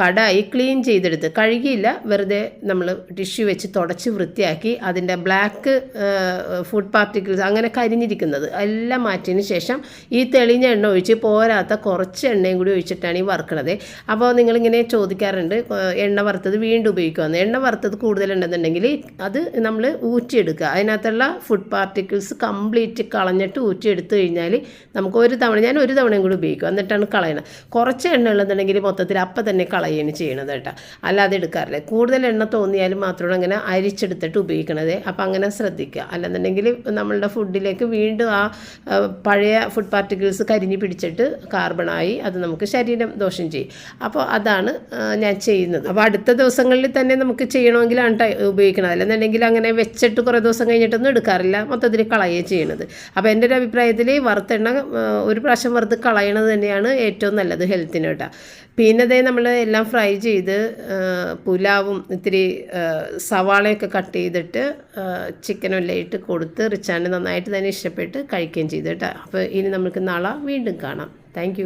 കടായി ക്ലീൻ ചെയ്തെടുത്ത് കഴുകിയില്ല. വെറുതെ നമ്മൾ ടിഷ്യൂ വെച്ച് തുടച്ച് വൃത്തിയാക്കി അതിന്റെ ബ്ലാക്ക് ഫുഡ് പാർട്ടിക്കിൾസ് അങ്ങനെ കരിഞ്ഞിരിക്കുന്നത്. എല്ലാം മാറ്റിയതിന് ശേഷം ഈ തെളിഞ്ഞ എണ്ണ ഒഴിച്ച് പോരാത്ത കുറച്ച് എണ്ണയും കൂടി ഒഴിച്ചിട്ടാണ് ഈ വറുക്കണത്. അപ്പോൾ നിങ്ങളിങ്ങനെ ചോദിക്കാറുണ്ട് എണ്ണ വറുത്തത് വീണ്ടും ഉപയോഗിക്കുമെന്ന് എണ്ണ വറുത്തത് കൂടുതലുണ്ടെന്നുണ്ടെങ്കിൽ അത് നമ്മൾ ഊറ്റിയെടുക്കുക. അതിനകത്തുള്ള ഫുഡ് പാർട്ടിക്കിൾസ് കംപ്ലീറ്റ് കളഞ്ഞിട്ട് ഊറ്റിയെടുത്ത് കഴിഞ്ഞാൽ നമുക്ക് ഒരു തവണ ഞാൻ ഒരു തവണയും കൂടി ഉപയോഗിക്കും. എന്നിട്ടാണ് കളയണത്. കുറച്ച് എണ്ണ ഉള്ളതെന്നുണ്ടെങ്കിൽ മൊത്തത്തിൽ അപ്പം തന്നെ കളയുകയാണ് ചെയ്യണത് കേട്ടോ. അല്ലാതെ എടുക്കാറില്ല. കൂടുതൽ എണ്ണ തോന്നിയാലും മാത്രമാണ് അങ്ങനെ അരിച്ചെടുത്തിട്ട് ഉപയോഗിക്കണത്. അപ്പോൾ അങ്ങനെ ശ്രദ്ധിക്കുക. അല്ലെന്നുണ്ടെങ്കിൽ നമ്മളുടെ ഫുഡിലേക്ക് വീണ്ടും ആ പഴയ ഫുഡ് പാർട്ടിക്കിൾസ് കരിഞ്ഞു പിടിച്ചിട്ട് കാർബണായി അത് നമുക്ക് ശരീരം ദോഷം ചെയ്യും. അപ്പോൾ അതാണ് ഞാൻ ചെയ്യുന്നത്. അപ്പോൾ അടുത്ത ദിവസങ്ങളിൽ തന്നെ നമുക്ക് ചെയ്യണമെങ്കിലാണ് ഉപയോഗിക്കണത്. അല്ലെന്നുണ്ടെങ്കിൽ അങ്ങനെ വെച്ചിട്ട് കുറേ ദിവസം കഴിഞ്ഞിട്ടൊന്നും എടുക്കാറില്ല. മൊത്തത്തിൽ കളയുകയും ചെയ്യണത്. അപ്പോൾ എന്റെ ഒരു അഭിപ്രായത്തിൽ വറുത്തെണ്ണ ഒരു പ്രാവശ്യം വറുത്ത് കളയണത് തന്നെയാണ് ഏറ്റവും നല്ലത് ഹെൽത്തിന് കേട്ടോ. പിന്നെ ദേ നമ്മൾ എല്ലാം ഫ്രൈ ചെയ്ത് പുലാവും ഇത്തിരി സവാളയൊക്കെ കട്ട് ചെയ്തിട്ട് ചിക്കനും എല്ലാം ഇട്ട് കൊടുത്ത് റിച്ചാണ്ട് നന്നായിട്ട് തന്നെ ഇഷ്ടപ്പെട്ട് കഴിക്കുകയും ചെയ്തു കേട്ടോ. അപ്പോൾ ഇനി നമുക്ക് നാളെ വീണ്ടും കാണാം. താങ്ക്